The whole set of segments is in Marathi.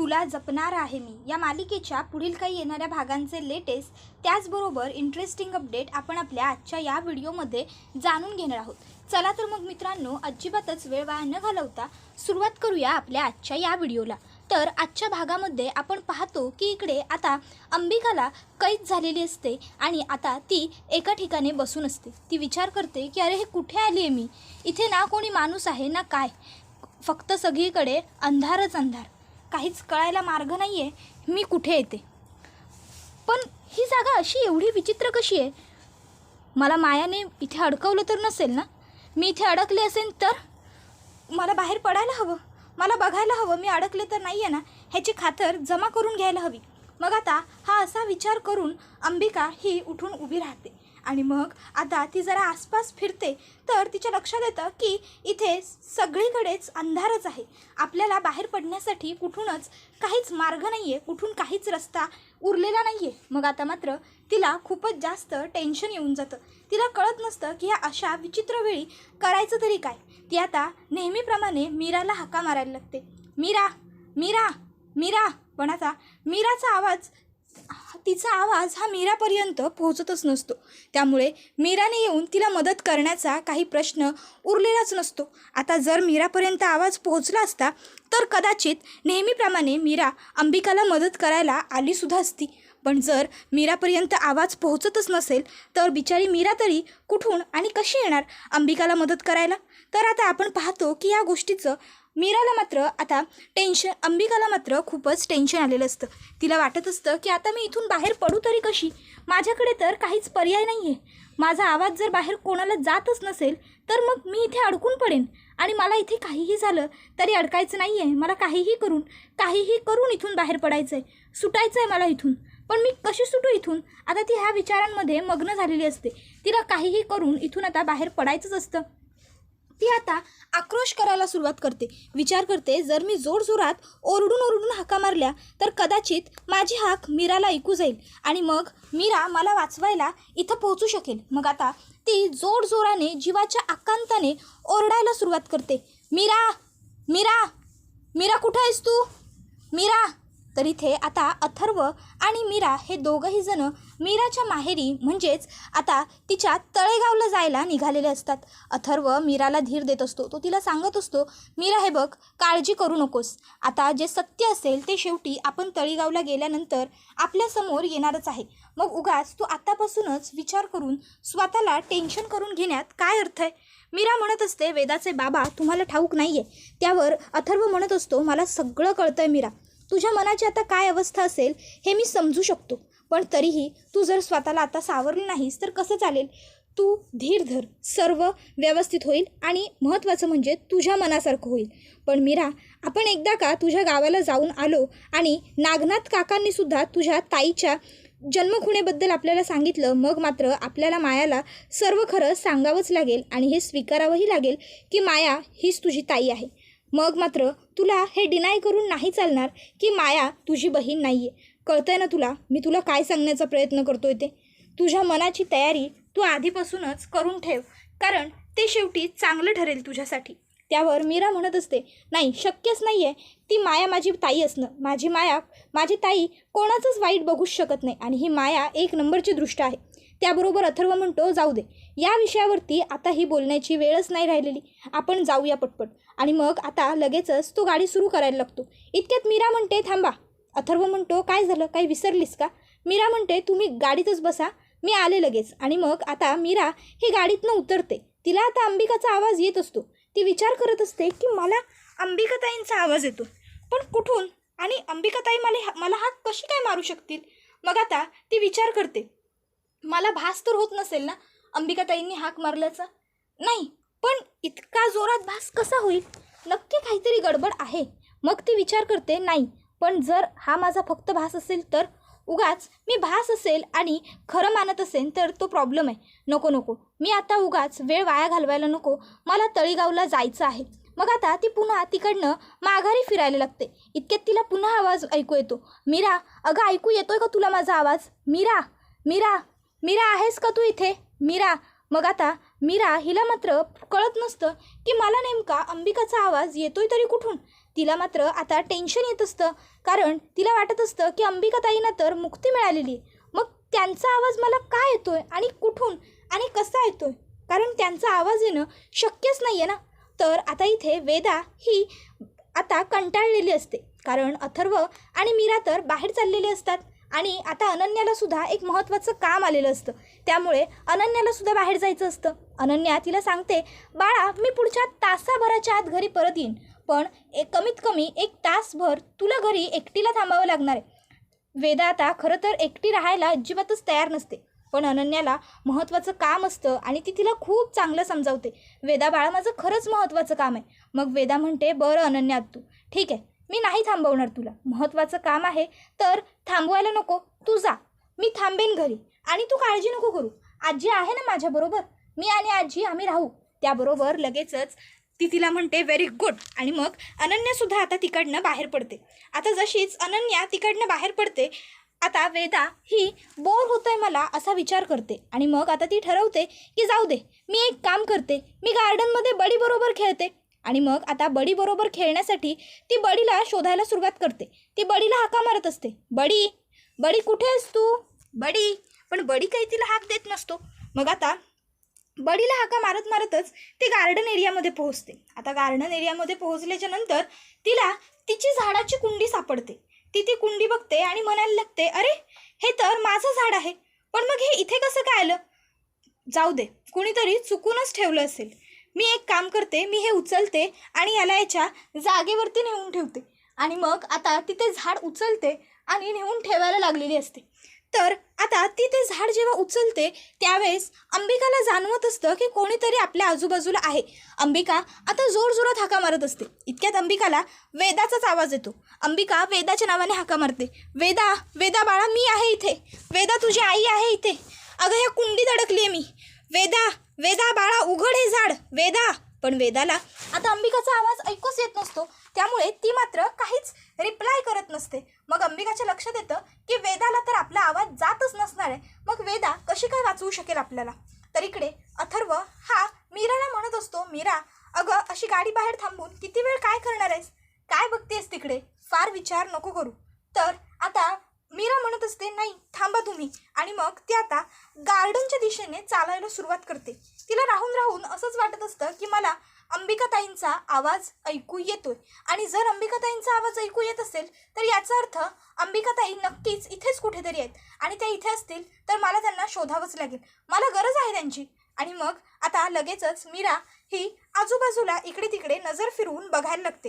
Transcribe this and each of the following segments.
तुला जपणार आहे मी. या मालिकेच्या पुढील काही येणाऱ्या भागांचे लेटेस्ट त्याचबरोबर इंटरेस्टिंग अपडेट आपण आपल्या आजच्या या व्हिडिओमध्ये जाणून घेणार आहोत. चला तर मग मित्रांनो अजिबातच वेळ वाया न घालवता सुरुवात करूया आपल्या आजच्या या व्हिडिओला. तर आजच्या भागामध्ये आपण पाहतो की इकडे आता अंबिकाला कैद झालेली असते आणि आता ती एका ठिकाणी बसून असते. ती विचार करते की अरे हे कुठे आली आहे मी? इथे ना कोणी माणूस आहे ना काय? फक्त सगळीकडे अंधारच अंधार. काहीच कळायला मार्ग नाही आहे मी कुठे येते? पण ही जागा अशी एवढी विचित्र कशी आहे? मला मायाने इथे अडकवलं तर नसेल ना? मी इथे अडकले असेल तर? मला बाहेर पडायला हवं मला बघायला हवं मी अडकले तर नाही आहे ना? ह्याची खातर जमा करून घ्यायला हवी. मग आता हा असा विचार करून अंबिका ही उठून उभी राहते. आणि मग आता ती जरा आसपास फिरते तर तिच्या लक्षात येतं की इथे सगळीकडेच अंधारच आहे. आपल्याला बाहेर पडण्यासाठी कुठूनच काहीच मार्ग नाही आहे कुठून काहीच रस्ता उरलेला नाही आहे मग आता मात्र तिला खूपच जास्त टेन्शन येऊन जातं. तिला कळत नसतं की ह्या अशा विचित्र वेळी करायचं तरी काय. ती आता नेहमीप्रमाणे मीराला हाका मारायला लागते. मीरा मीरा मीरा. पण आता मीराचा आवाज तिचा आवाज हा मीरापर्यंत पोहोचतच नसतो. त्यामुळे मीराने येऊन तिला मदत करण्याचा काही प्रश्न उरलेलाच नसतो. आता जर मीरापर्यंत आवाज पोहोचला असता तर कदाचित नेहमीप्रमाणे मीरा अंबिकाला मदत करायला आलीसुद्धा असती. पण जर मीरापर्यंत आवाज पोहोचतच नसेल तर बिचारी मीरा तरी कुठून आणि कशी येणार अंबिकाला मदत करायला? तर आता आपण पाहतो की या गोष्टीचं मीराला मात्र आता टेन्शन अंबिकाला मात्र खूपच टेन्शन आलेलं असतं. तिला वाटत असतं की आता मी इथून बाहेर पडू तरी कशी? माझ्याकडे तर काहीच पर्याय नाही आहे माझा आवाज जर बाहेर कोणाला जातच नसेल तर मग मी इथे अडकून पडेन. आणि मला इथे काहीही झालं तरी अडकायचं नाही आहे मला काहीही करून काहीही करून इथून बाहेर पडायचं आहे सुटायचं आहे मला इथून. पण मी कशी सुटू इथून? आता ती ह्या विचारांमध्ये मग्न झालेली असते. तिला काहीही करून इथून आता बाहेर पडायचंच असतं. ती आता आक्रोश करायला सुरुवात करते. विचार करते जर मी जोरजोरात ओरडून ओरडून हाका मारल्या तर कदाचित माझी हाक मीराला ऐकू जाईल आणि मग मीरा मला वाचवायला इथं पोहोचू शकेल. मग आता ती जोरजोराने जीवाच्या आकांताने ओरडायला सुरुवात करते. मीरा! मीरा! मीरा कुठं आहेस तू? मीरा! तर इथे आता अथर्व आणि मीरा हे दोघंही जण मीराच्या माहेरी म्हणजेच आता तिच्या तळेगावला जायला निघालेले असतात. अथर्व मीराला धीर देत असतो. तो तिला सांगत असतो मीरा हे बघ काळजी करू नकोस. आता जे सत्य असेल ते शेवटी आपण तळेगावला गेल्यानंतर आपल्यासमोर येणारच आहे. मग उगाच तू आतापासूनच विचार करून स्वतःला टेन्शन करून घेण्यात काय अर्थ आहे? मीरा म्हणत असते वेदाचे बाबा तुम्हाला ठाऊक नाही आहे त्यावर अथर्व म्हणत असतो मला सगळं कळतं आहे मीरा. तुझ्या मनाची आता काय अवस्था असेल हे मी समजू शकतो. पण तरीही तू जर स्वतःला आता सावरलं नाहीस तर कसं चालेल? तू धीर धर. सर्व व्यवस्थित होईल आणि महत्त्वाचं म्हणजे तुझ्या मनासारखं होईल. पण मीरा आपण एकदा का तुझ्या गावाला जाऊन आलो आणि नागनाथ काकांनीसुद्धा तुझ्या ताईच्या जन्मखुणेबद्दल आपल्याला सांगितलं मग मात्र आपल्याला मायाला सर्व खरं सांगावंच लागेल आणि हे स्वीकारावंही लागेल की माया हीच तुझी ताई आहे. मग मात्र तुला हे डिनाय करून नाही चालणार की माया तुझी बहीण नाही आहे कळतंय ना तुला? मी तुला काय सांगण्याचा प्रयत्न करतोय ते? तुझ्या मनाची तयारी तू आधीपासूनच करून ठेव कारण ते शेवटी चांगलं ठरेल तुझ्यासाठी. त्यावर मीरा म्हणत असते नाही शक्यच नाही आहे ती माया माझी ताई असणं. माझी माया माझी ताई कोणाचंच वाईट बघूच शकत नाही आणि ही माया एक नंबरची दृष्ट आहे. त्याबरोबर अथर्व म्हणतो जाऊ दे. या विषयावरती आता ही बोलण्याची वेळच नाही राहिलेली. आपण जाऊया पटपट. आणि मग आता लगेचच तो गाडी सुरू करायला लागतो. इतक्यात मीरा म्हणते थांबा. अथर्व म्हणतो काय झालं? काही विसरलीस का? मीरा म्हणते तुम्ही गाडीतच बसा. मी आले लगेच. आणि मग आता मीरा ही गाडीतनं उतरते. तिला आता अंबिकाचा आवाज येत असतो. ती विचार करत असते की मला अंबिकाताईंचा आवाज येतो. पण कुठून? आणि अंबिकाताई मला मला हात कशी काय मारू शकतील? मग आता ती विचार करते. मला भास तर होत नसेल ना? अंबिकाताईंनी हाक मारल्याचा? नाही पण इतका जोरात भास कसा होईल? नक्की काहीतरी गडबड आहे. मग ती विचार करते नाही पण जर हा माझा फक्त भास असेल तर? उगाच मी भास असेल आणि खरं मानत असेल तर तो प्रॉब्लेम आहे. नको नको मी आता उगाच वेळ वाया घालवायला नको. मला तळीगावला जायचं आहे. मग आता ती पुन्हा तिकडनं माघारी फिरायला लागते. इतक्यात तिला पुन्हा आवाज ऐकू येतो. मीरा अगं ऐकू येतोय का तुला माझा आवाज? मीरा मीरा मीरा आहेस का तू इथे? मीरा मग आता मीरा हिला मात्र कळत नसतं की मला नेमका अंबिकाचा आवाज येतोय तरी कुठून? तिला मात्र आता टेन्शन येत असतं. कारण तिला वाटत असतं की अंबिकाताईंना तर मुक्ती मिळालेली आहे. मग त्यांचा आवाज मला का येतोय आणि कुठून आणि कसा येतोय? कारण त्यांचा आवाज येणं शक्यच नाही आहे ना? तर आता इथे वेदा ही आता कंटाळलेली असते. कारण अथर्व आणि मीरा तर बाहेर चाललेले असतात. आणि आता अनन्याला सुद्धा एक महत्त्वाचं काम आलेलं असतं. त्यामुळे अनन्याला सुद्धा बाहेर जायचं असतं. अनन्या तिला सांगते बाळा मी पुढच्या तासाभराच्या आत घरी परत येईन. पण एक कमीत कमी एक तासभर तुला घरी एकटीला थांबावं लागणार आहे. वेदा आता खरं तर एकटी राहायला अजिबातच तयार नसते. पण अनन्याला महत्त्वाचं काम असतं आणि ती तिला खूप चांगलं समजावते. वेदा बाळा माझं खरंच महत्त्वाचं काम आहे. मग वेदा म्हणते बरं अनन्या तू. ठीक आहे. मी नाही थांबवणार तुला. महत्त्वाचं काम आहे तर थांबवायला नको. तू जा. मी थांबेन घरी. आणि तू काळजी नको करू. आजी आहे ना माझ्याबरोबर मी आणि आजी आम्ही राहू. त्याबरोबर लगेचच ती तिला म्हणते व्हेरी गुड आणि मग अनन्यासुद्धा आता तिकडनं बाहेर पडते. आता जशीच अनन्या तिकडनं बाहेर पडते आता वेदा ही बोर होतंय मला असा विचार करते. आणि मग आता ती ठरवते की जाऊ दे मी एक काम करते. मी गार्डनमध्ये बडीबरोबर खेळते. आणि मग आता बडीबरोबर खेळण्यासाठी ती बडीला शोधायला सुरुवात करते. ती बडीला हाका मारत असते. बडी बडी कुठे आहेस तू? बडी पण बडी काही तिला हाक देत नसतो. मग आता बडीला हाका मारत मारतच ती गार्डन एरियामध्ये पोहोचते. आता गार्डन एरियामध्ये पोहोचल्याच्या नंतर तिला तिची झाडाची कुंडी सापडते. ती ती कुंडी बघते आणि म्हणायला लागते अरे हे तर माझं झाड आहे. पण मग हे इथे कसं काय आलं? जाऊ दे. कुणीतरी चुकूनच ठेवलं असेल. मी एक काम करते मी हे उचलते आणि याला याच्या जागेवरती नेऊन ठेवते. आणि मग आता ती ते झाड उचलते आणि नेऊन ठेवायला लागलेली असते. तर आता ती ते झाड जेव्हा उचलते त्यावेळेस अंबिकाला जाणवत असतं की कोणीतरी आपल्या आजूबाजूला आहे. अंबिका आता जोरजोरात हाका मारत असते. इतक्यात अंबिकाला वेदाचाच आवाज येतो. अंबिका वेदाच्या नावाने हाका मारते. वेदा वेदा बाळा मी आहे इथे. वेदा तुझी आई आहे इथे. अगं ह्या कुंडीत अडकली आहे मी. वेदा वेदा बाळा उघड हे झाड. वेदा. पण वेदाला आता अंबिकाचा आवाज ऐकूच येत नसतो. त्यामुळे ती मात्र काहीच रिप्लाय करत नसते. मग अंबिकाच्या लक्षात येतं की वेदाला तर आपला आवाज जातच नसणार आहे. मग वेदा कशी काय वाचवू शकेल आपल्याला? तर इकडे अथर्व हा मीराला म्हणत असतो मीरा अगं अशी गाडी बाहेर थांबून किती वेळ काय करणार आहेस? काय बघतेस तिकडे? फार विचार नको करू. तर आता मीरा म्हणत असते नाही थांबा तुम्ही. आणि मग ती आता गार्डनच्या दिशेने चालायला सुरुवात करते. तिला राहून राहून असंच वाटत असतं की मला अंबिकाताईंचा आवाज ऐकू येतोय. आणि जर अंबिकाताईंचा आवाज ऐकू येत असेल तर याचा अर्थ अंबिकाताई नक्कीच इथेच कुठेतरी आहेत. आणि त्या इथे असतील तर मला त्यांना शोधावंच लागेल. मला गरज आहे त्यांची. आणि मग आता लगेचच मीरा ही आजूबाजूला इकडे तिकडे नजर फिरवून बघायला लागते.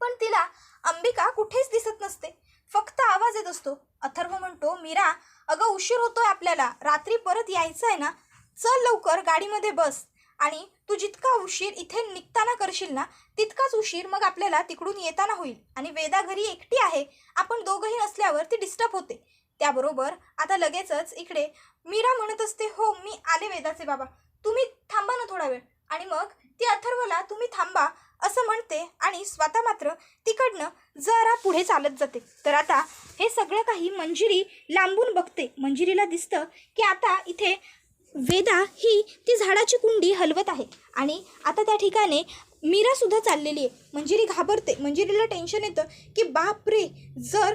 पण तिला अंबिका कुठेच दिसत नसते. फक्त आवाज येत असतो. अथर्व म्हणतो मीरा अगं उशीर होतोय आपल्याला. रात्री परत यायचं आहे ना? चल लवकर गाडीमध्ये बस. आणि तू जितका उशीर इथे निघताना करशील ना तितकाच उशीर मग आपल्याला तिकडून येताना होईल. आणि वेदा घरी एकटी आहे. आपण दोघंही नसल्यावर ती डिस्टर्ब होते. त्याबरोबर आता लगेचच इकडे मीरा म्हणत असते हो मी आले वेदाचे बाबा. तुम्ही थांबा ना थोडा वेळ. आणि मग ती अथर्वला तुम्ही थांबा असं म्हणते आणि स्वतः मात्र तिकडनं जरा पुढे चालत जाते. तर आता हे सगळं काही मंजिरी लांबून बघते. मंजिरीला दिसतं की आता इथे वेदा ही ती झाडाची कुंडी हलवत आहे. आणि आता त्या ठिकाणी मीरासुद्धा चाललेली आहे. मंजिरी घाबरते. मंजिरीला टेन्शन येतं की बाप रे जर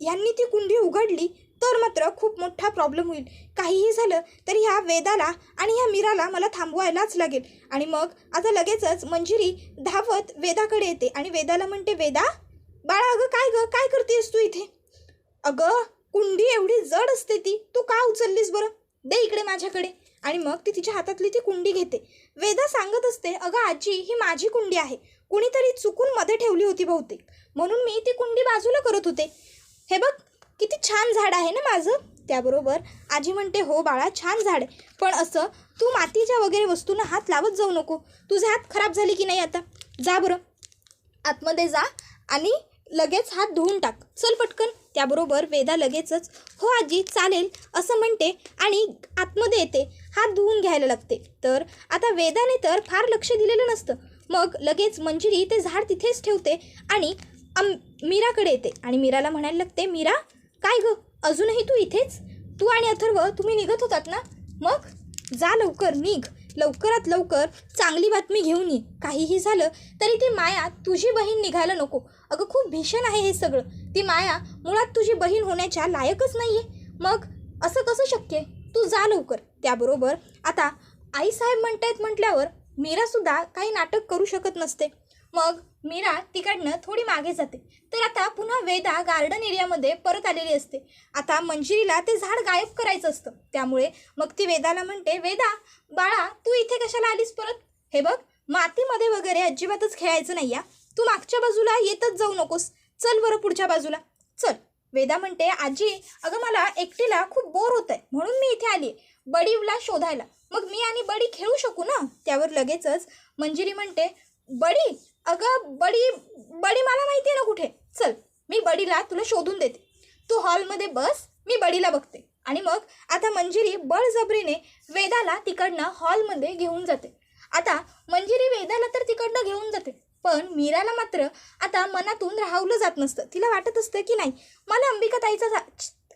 यांनी ती कुंडी उघडली तर मात्र खूप मोठा प्रॉब्लेम होईल. काहीही झालं तर ह्या वेदाला आणि ह्या मीराला मला थांबवायलाच लागेल. आणि मग आता लगेचच मंजिरी धावत वेदाकडे येते आणि वेदाला म्हणते वेदा बाळा अगं काय गं? काय करतेस तू इथे? अगं कुंडी एवढी जड असते ती. तू का उचललीस बरं? दे इकडे माझ्याकडे. आणि मग ती तिच्या हातातली ती कुंडी घेते. वेदा सांगत असते अगं आजी ही माझी कुंडी आहे. कुणीतरी चुकून मध्ये ठेवली होती बहुतेक. म्हणून मी ती कुंडी बाजूला करत होते. हे बघ किती छान झाड आहे ना माझं? त्याबरोबर आजी म्हणते हो बाळा छान झाड आहे. पण असं तू मातीच्या वगैरे वस्तूंना हात लावत जाऊ नको. तुझे हात खराब झाले की नाही आता? जा बरं. आतमध्ये जा आणि लगेच हात धुवून टाक. चल पटकन. त्याबरोबर वेदा लगेचच हो आजी चालेल. असं म्हणते आणि आतमध्ये येते. हात धुवून घ्यायला लागते. तर आता वेदाने तर फार लक्ष दिलेलं नसतं. मग लगेच मंजिरी ते झाड तिथेच ठेवते आणि अम मीराकडे येते. आणि मीराला म्हणायला लागते मीरा काय ग? अजूनही तू इथेच? तू आणि अथर्व तुम्ही निघत होतात ना? मग? जा लवकर निघ. लवकरात लवकर चांगली बातमी घेऊन ये. काहीही झालं तरी ती माया तुझी बहीण निघायला नको. अगं खूप भीषण आहे हे सगळं. ती माया मुळात तुझी बहीण होण्याच्या लायकच नाही आहे मग? असं कसं शक्य? आहे तू जा लवकर. त्याबरोबर आता आईसाहेब म्हणतायत म्हटल्यावर मीरासुद्धा काही नाटक करू शकत नसते. मग? मीरा तिकडनं थोडी मागे जाते. तर आता पुन्हा वेदा गार्डन एरियामध्ये परत आलेली असते. आता मंजिरीला ते झाड गायब करायचं असतं. त्यामुळे मग ती वेदाला म्हणते वेदा बाळा तू इथे कशाला आलीस परत? हे बघ मातीमध्ये वगैरे अजिबातच खेळायचं नाही या तू मागच्या बाजूला येतच जाऊ नकोस. चल बरं पुढच्या बाजूला. चल. वेदा म्हणते आजी अगं मला एकटीला खूप बोर होत आहे म्हणून मी इथे आली बडीला शोधायला. मग मी आणि बडी खेळू शकू ना? त्यावर लगेचच मंजिरी म्हणते बडी अगं बडी बडी मला माहिती आहे ना कुठे? चल मी बडीला तुला शोधून देते. तू हॉलमध्ये बस मी बडीला बघते. आणि मग आता मंजिरी बळजबरीने वेदाला तिकडनं हॉलमध्ये घेऊन जाते. आता मंजिरी वेदाला तर तिकडनं घेऊन जाते पण मीराला मात्र आता मनातून राहवलं जात नसतं. तिला वाटत असतं की नाही मला अंबिका ताईचा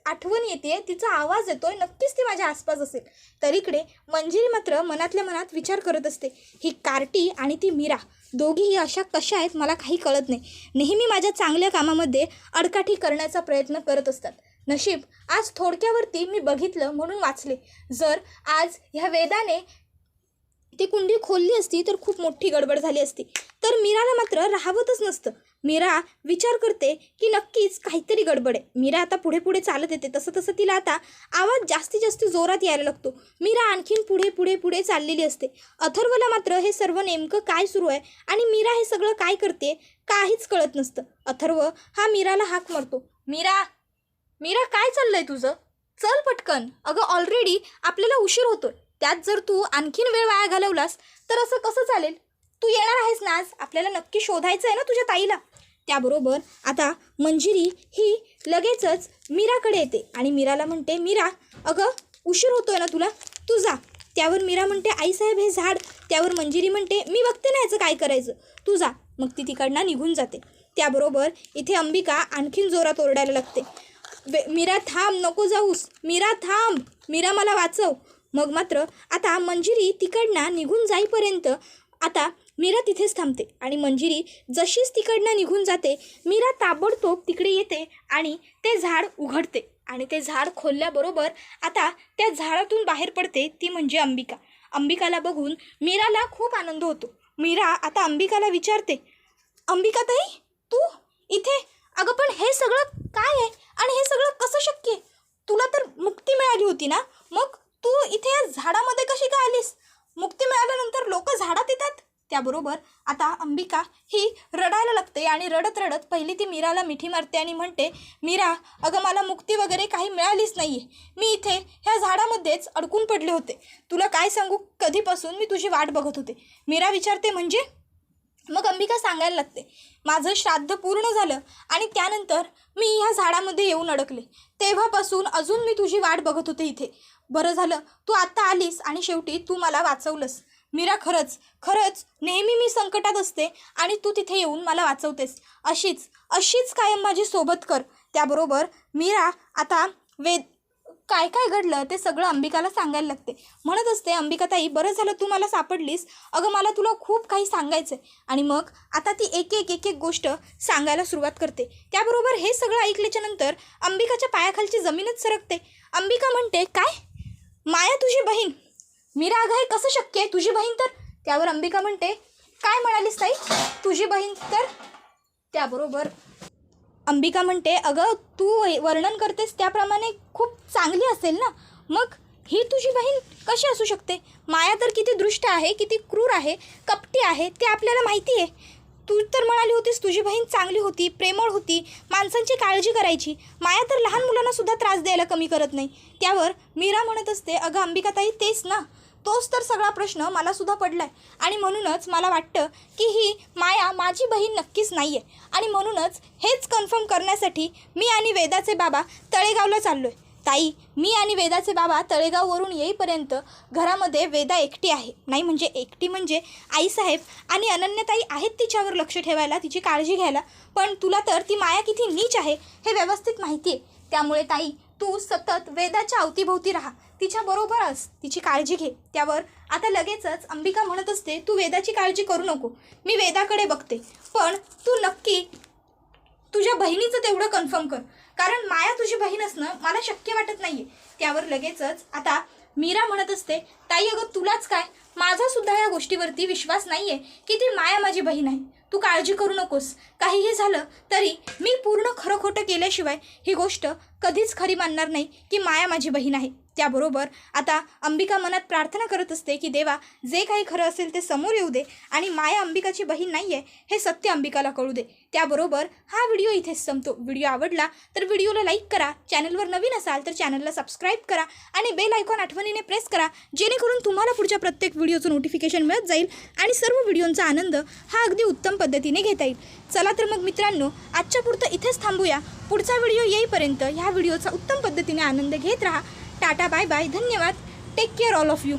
आठवण येते तिचा आवाज येतोय नक्कीच ती माझ्या आसपास असेल. तर इकडे मंजिरी मात्र मनातल्या मनात विचार करत असते. ही कार्टी आणि ती मीरा दोघीही अशा कशा आहेत मला काही कळत नाही. नेहमी माझ्या चांगल्या कामामध्ये अडकाठी करण्याचा प्रयत्न करत असतात. नशीब आज थोडक्यावरती मी बघितलं म्हणून वाचले. जर आज ह्या वेदाने ती कुंडी खोलली असती तर खूप मोठी गडबड झाली असती. तर मीराला मात्र राहवतच नसतं. मीरा विचार करते की नक्कीच काहीतरी गडबड आहे. मीरा आता पुढे पुढे चालत येते. तसं तसं तिला आता आवाज जास्तीत जास्त जोरात यायला लागतो. मीरा आणखीन पुढे पुढे पुढे चाललेली असते. अथर्वला मात्र हे सर्व नेमकं काय सुरू आहे आणि मीरा हे सगळं काय करते काहीच कळत नसतं. अथर्व हा मीराला हाक मारतो. मीरा मीरा काय चाललंय तुझं? चल पटकन. अगं ऑलरेडी आपल्याला उशीर होतोय. त्यात जर तू आणखीन वेळ वाया घालवलास तर असं कसं चालेल? तू येणार आहेस ना आज? आपल्याला नक्की शोधायचं आहे ना तुझ्या ताईला. त्याबरोबर आता मंजिरी ही लगेचच मीराकडे येते. आणि मीराला म्हणते मीरा अगं उशीर होतोय ना तुला? तू जा. त्यावर मीरा म्हणते आईसाहेब हे झाड. त्यावर मंजिरी म्हणते मी बघते ना याचं काय करायचं. तू जा. मग ती तिकडनं निघून जाते. त्याबरोबर इथे अंबिका आणखीन जोरात ओरडायला लागते. मीरा थांब नको जाऊस. मीरा थांब. मीरा मला वाचव. मग मात्र आता मंजिरी तिकडनं निघून जाईपर्यंत आता मीरा तिथेच थांबते आणि मंजिरी जशीच तिकडनं निघून जाते मीरा ताबडतोब तिकडे येते आणि ते झाड उघडते आणि ते झाड खोलल्याबरोबर आता त्या झाडातून बाहेर पडते ती म्हणजे अंबिका. अंबिकाला बघून मीराला खूप आनंद होतो. मीरा आता अंबिकाला विचारते अंबिका ताई तू इथे? अगं पण हे सगळं काय आहे? आणि हे सगळं कसं शक्य आहे? तुला तर मुक्ती मिळाली होती ना? मग तू इथे या झाडामध्ये कशी काय आलीस? मुक्ती मिळाल्यानंतर लोक झाडात येतात? त्याबरोबर आता अंबिका ही रडायला लागते आणि रडत रडत पहिली ती मीराला मिठी मारते आणि म्हणते मीरा अगं मला मुक्ती वगैरे काही मिळालीच नाही आहे मी इथे ह्या झाडामध्येच अडकून पडले होते. तुला काय सांगू? कधीपासून मी तुझी वाट बघत होते. मीरा विचारते म्हणजे? मग अंबिका सांगायला लागते माझं श्राद्ध पूर्ण झालं आणि त्यानंतर मी ह्या झाडामध्ये येऊन अडकले. तेव्हापासून अजून मी तुझी वाट बघत होते इथे. बरं झालं तू आत्ता आलीस आणि शेवटी तू मला वाचवलंस. मीरा खरंच खरंच नेहमी मी संकटात असते आणि तू तिथे येऊन मला वाचवतेस. अशीच अशीच कायम माझी सोबत कर. त्याबरोबर मीरा आता वेद काय काय घडलं ते सगळं अंबिकाला सांगायला लागते. म्हणत असते अंबिकाताई बरं झालं तू मला सापडलीस. अगं मला तुला खूप काही सांगायचं आहे आणि मग आता ती एक एक एक एक गोष्ट सांगायला सुरुवात करते. त्याबरोबर हे सगळं ऐकल्याच्या नंतर अंबिकाच्या पायाखालची जमीनच सरकते. अंबिका म्हणते काय? माया तुझी बहीण मीरा अगं हे कसं शक्य आहे? तुझी बहीण तर? त्यावर अंबिका म्हणते काय म्हणालीस ताई? तुझी बहीण तर? त्याबरोबर अंबिका म्हणते अगं तू वर्णन करतेस त्याप्रमाणे खूप चांगली असेल ना? मग ही तुझी बहीण कशी असू शकते? माया तर किती दृष्ट आहे किती क्रूर आहे कपटी आहे ते आपल्याला माहिती आहे. तू तर म्हणाली होतीस तुझी बहीण चांगली होती प्रेमळ होती माणसांची काळजी करायची. माया तर लहान मुलांना सुद्धा त्रास द्यायला कमी करत नाही. त्यावर मीरा म्हणत असते अगं अंबिकाताई तेच ना. तोच तर सगळा प्रश्न मला सुद्धा पडलाय. आणि म्हणूनच मला वाटतं की ही माया माझी बहीण नक्कीच नाही आहे आणि म्हणूनच हेच कन्फर्म करण्यासाठी मी आणि वेदाचे बाबा तळेगावला चाललो आहे ताई मी आणि वेदाचे बाबा तळेगाववरून येईपर्यंत घरामध्ये वेदा एकटी आहे. नाही म्हणजे एकटी म्हणजे आईसाहेब आणि अनन्यताई आहेत तिच्यावर लक्ष ठेवायला तिची काळजी घ्यायला. पण तुला तर ती माया किती नीच आहे हे व्यवस्थित माहिती आहे त्यामुळे ताई तू सतत वेदाच्या अवतीभोवती राहा. तिच्या अस. तिची काळजी घे. त्यावर आता लगेचच अंबिका म्हणत असते तू वेदाची काळजी करू नको. मी वेदाकडे बघते. पण तू नक्की तुझ्या बहिणीचं तेवढं कन्फर्म कर. कारण माया तुझी बहीण असणं मला शक्य वाटत नाहीये. त्यावर लगेचच आता मीरा म्हणत असते ताई अगं तुलाच काय? माझा सुद्धा या गोष्टीवरती विश्वास नाहीये की ती माया माझी बहीण आहे. तू काळजी करू नकोस. काहीही झालं तरी मी पूर्ण खरं खोटं केल्याशिवाय ही गोष्ट कधीच खरी मानणार नाही की माया माझी बहीण आहे. त्याबरोबर आता अंबिका मनात प्रार्थना करत असते की देवा जे काही खरं असेल ते समोर येऊ दे आणि माया अंबिकाची बहीण नाही आहे हे सत्य अंबिकाला कळू दे. त्याबरोबर हा व्हिडिओ इथेच संपतो. व्हिडिओ आवडला तर व्हिडिओला लाईक करा चॅनलवर नवीन असाल तर चॅनलला सबस्क्राईब करा आणि बेल आयकॉन आठवणीने प्रेस करा जेणेकरून तुम्हाला पुढच्या प्रत्येक व्हिडिओचं नोटिफिकेशन मिळत जाईल आणि सर्व व्हिडिओंचा आनंद हा अगदी उत्तम पद्धतीने घेता येईल. चला तर मग मित्रांनो आजच्या पुरतं इथेच थांबूया. पुढचा व्हिडिओ येईपर्यंत ह्या व्हिडिओचा उत्तम पद्धतीने आनंद घेत राहा. टाटा बाय बाय धन्यवाद. Take care all of you